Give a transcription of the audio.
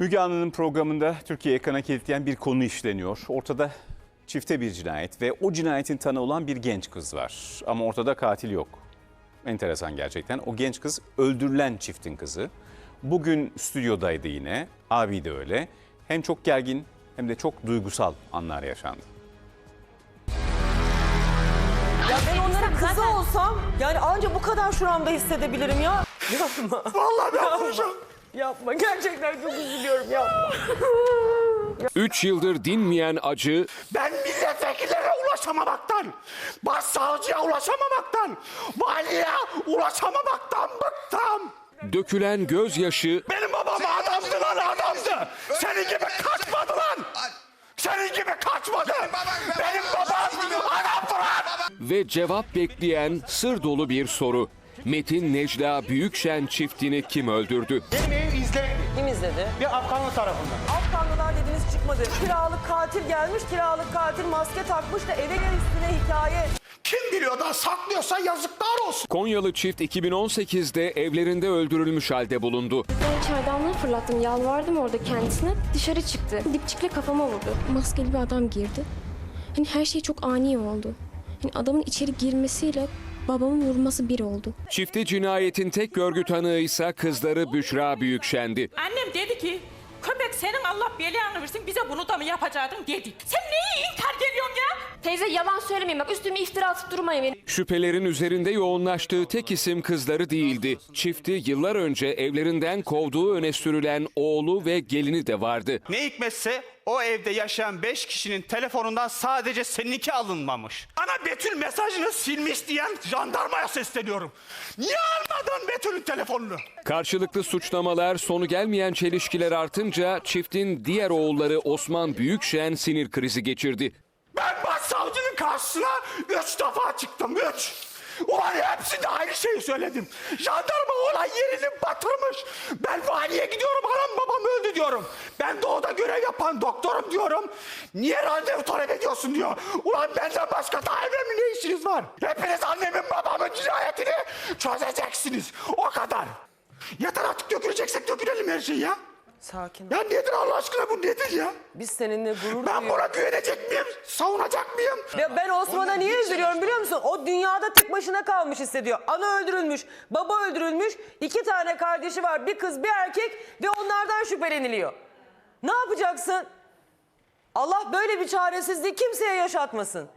Müge Anlı'nın programında Türkiye'ye kana kilitleyen bir konu işleniyor. Ortada çifte bir cinayet ve o cinayetin tanığı olan bir genç kız var. Ama ortada katil yok. Enteresan gerçekten. O genç kız öldürülen çiftin kızı. Bugün stüdyodaydı yine. Abi de öyle. Hem çok gergin hem de çok duygusal anlar yaşandı. Ya ben onların kızı olsam yani anca bu kadar şuramda hissedebilirim ya. Yapma. Vallahi ben vuracağım. Yapma. Gerçekten çok üzülüyorum yapma. Üç yıldır dinmeyen acı, Ben milletvekillere ulaşamamaktan, başsavcıya ulaşamamaktan, valiye ulaşamamaktan bıktım. dökülen gözyaşı Benim babam adamdı lan adamdı. Senin gibi kaçmadı lan. Senin gibi kaçmadı. Benim babam adamdı lan. ve cevap bekleyen sır dolu bir soru. Metin Necla Büyükşen çiftini kim öldürdü? Benim evim izlendi. Kim izledi? Bir Afganlı tarafından. Afganlılar dediniz çıkmadı. Kiralık katil gelmiş. Kiralık katil maske takmış da eve gel üstüne hikaye. Kim biliyor da saklıyorsa yazıklar olsun. Konyalı çift 2018'de evlerinde öldürülmüş halde bulundu. Ben çaydanlığı fırlattım. Yalvardım orada kendisine. Dışarı çıktı. Dipçikle kafama vurdu. Maskeli bir adam girdi. Hani her şey çok ani oldu. Hani adamın içeri girmesiyle babamın vurması bir oldu. Çifte cinayetin tek görgü tanığı ise kızları Büşra Büyükşen'di. Annem dedi ki köpek senin Allah belanı versin bize bunu da mı yapacaktın dedi. Sen neyi inkar geliyorsun ya? Teyze yalan söylemeyin bak üstüme iftira atıp durmayın beni. Şüphelerin üzerinde yoğunlaştığı tek isim kızları değildi. Çifti yıllar önce evlerinden kovduğu öne sürülen oğlu ve gelini de vardı. Ne hikmetse o evde yaşayan 5 kişinin telefonundan sadece seninki alınmamış. Ana Betül mesajını silmiş diyen jandarmaya sesleniyorum. Niye almadın Betül'ün telefonunu? Karşılıklı suçlamalar, sonu gelmeyen çelişkiler artınca çiftin diğer oğulları Osman Büyükşen sinir krizi geçirdi. Ben başsavcının karşısına üç defa çıktım, üç. Ulan hepsinde aynı şeyi söyledim. Jandarma olay yerini batırmış. Ben valiye gidiyorum, anam babam öldü diyorum. Doğuda görev yapan doktorum diyorum. Niye randevu talep ediyorsun diyor. Ulan benden başka önemli ne işiniz var? Hepiniz annemin babamın cinayetini çözeceksiniz. O kadar. Yeter artık döküleceksek dökülelim her şeyi ya. Sakin ol. Ya nedir Allah aşkına bu nedir ya? Biz seninle gurur Ben duyuyoruz. buna güvenecek miyim? Savunacak mıyım? Ya ben Osman'a niye üzülüyorum biliyor musun? O dünyada tek başına kalmış hissediyor. Ana öldürülmüş, baba öldürülmüş, iki tane kardeşi var, bir kız bir erkek ve onlardan şüpheleniliyor. Ne yapacaksın? Allah böyle bir çaresizliği kimseye yaşatmasın.